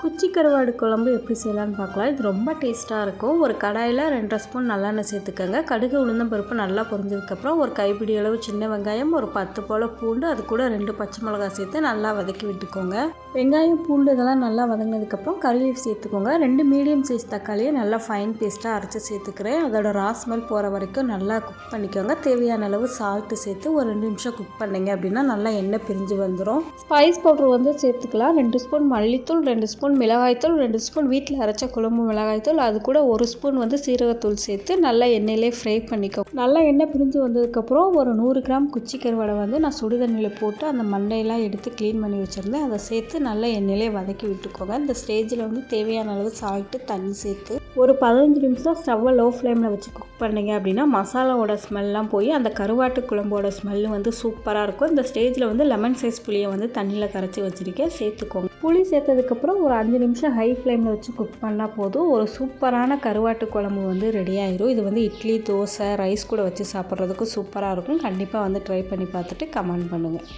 குச்சி கருவாடு குழம்பு எப்படி செய்யலான்னு பார்க்கலாம். இது ரொம்ப டேஸ்ட்டாக இருக்கும். ஒரு கடாயில் ரெண்டரை ஸ்பூன் நல்லெண்ணெய் சேர்த்துக்கோங்க. கடுகு உளுந்தம் பருப்பு நல்லா பொரிஞ்சதுக்கப்புறம் ஒரு கைப்பிடி அளவு சின்ன வெங்காயம் ஒரு பத்து போல் பூண்டு அது கூட ரெண்டு பச்சை மிளகாய் சேர்த்து நல்லா வதக்கி விட்டுக்கோங்க. வெங்காயம் பூண்டு இதெல்லாம் நல்லா வதங்கினதுக்கப்புறம் கறியை சேர்த்துக்கோங்க. ரெண்டு மீடியம் சைஸ் தக்காளியை நல்லா ஃபைன் பேஸ்ட்டாக அரைச்சி சேர்த்துக்கிறேன். அதோட ரா ஸ்மெல் போகிற வரைக்கும் நல்லா குக் பண்ணிக்கோங்க. தேவையான அளவு சால்ட்டு சேர்த்து ஒரு ரெண்டு நிமிஷம் குக் பண்ணிங்க அப்படின்னா நல்லா எண்ணெய் பிரிஞ்சு வந்துடும் ஸ்பைஸ் பவுடர் வந்து சேர்த்துக்கலாம். ரெண்டு ஸ்பூன் மல்லித்தூள் ரெண்டு ஸ்பூன் ஸ்பூன் மிளகாய்த்தூள் ரெண்டு ஸ்பூன் வீட்டில் அரைச்ச குழம்பு மிளகாய்த்தூள். அது கூட ஒரு ஸ்பூன் வந்து சீரகத்தூள் சேர்த்து நல்லா எண்ணெயிலே ஃப்ரை பண்ணிக்கோ. நல்லா எண்ணெய் பிரிஞ்சு வந்ததுக்கப்புறம் ஒரு நூறு கிராம் குச்சி கருவாடை வந்து நான் சுடு தண்ணியில் போட்டு அந்த மண்டையெல்லாம் எடுத்து க்ளீன் பண்ணி வச்சுருந்தேன். அதை சேர்த்து நல்லா எண்ணெயிலே வதக்கி விட்டுக்கோங்க. இந்த ஸ்டேஜில் வந்து தேவையான அளவு சால்ட்டு தண்ணி சேர்த்து ஒரு பதினஞ்சு நிமிஷம் ஸ்டவ்வை லோ ஃப்ளேமில் வச்சு குக் பண்ணிங்க அப்படின்னா மசாலாவோட ஸ்மெல்லாம் போய் அந்த கருவாட்டு குழம்போட ஸ்மெல்லு வந்து சூப்பராக இருக்கும். இந்த ஸ்டேஜில் வந்து லெமன் சைஸ் புளியை வந்து தண்ணியில் கரைச்சி வச்சுருக்கேன் சேர்த்துக்கோங்க. புளி சேர்த்ததுக்கப்புறம் ஒரு அஞ்சு நிமிஷம் ஹை ஃப்ளேமில் வச்சு குக் பண்ணால் போதும். ஒரு சூப்பரான கருவாட்டு குழம்பு வந்து ரெடி ஆயிரும். இது வந்து இட்லி தோசை ரைஸ் கூட வச்சு சாப்பிட்றதுக்கு சூப்பராக இருக்கும். கண்டிப்பாக வந்து ட்ரை பண்ணி பார்த்துட்டு கமெண்ட் பண்ணுங்கள்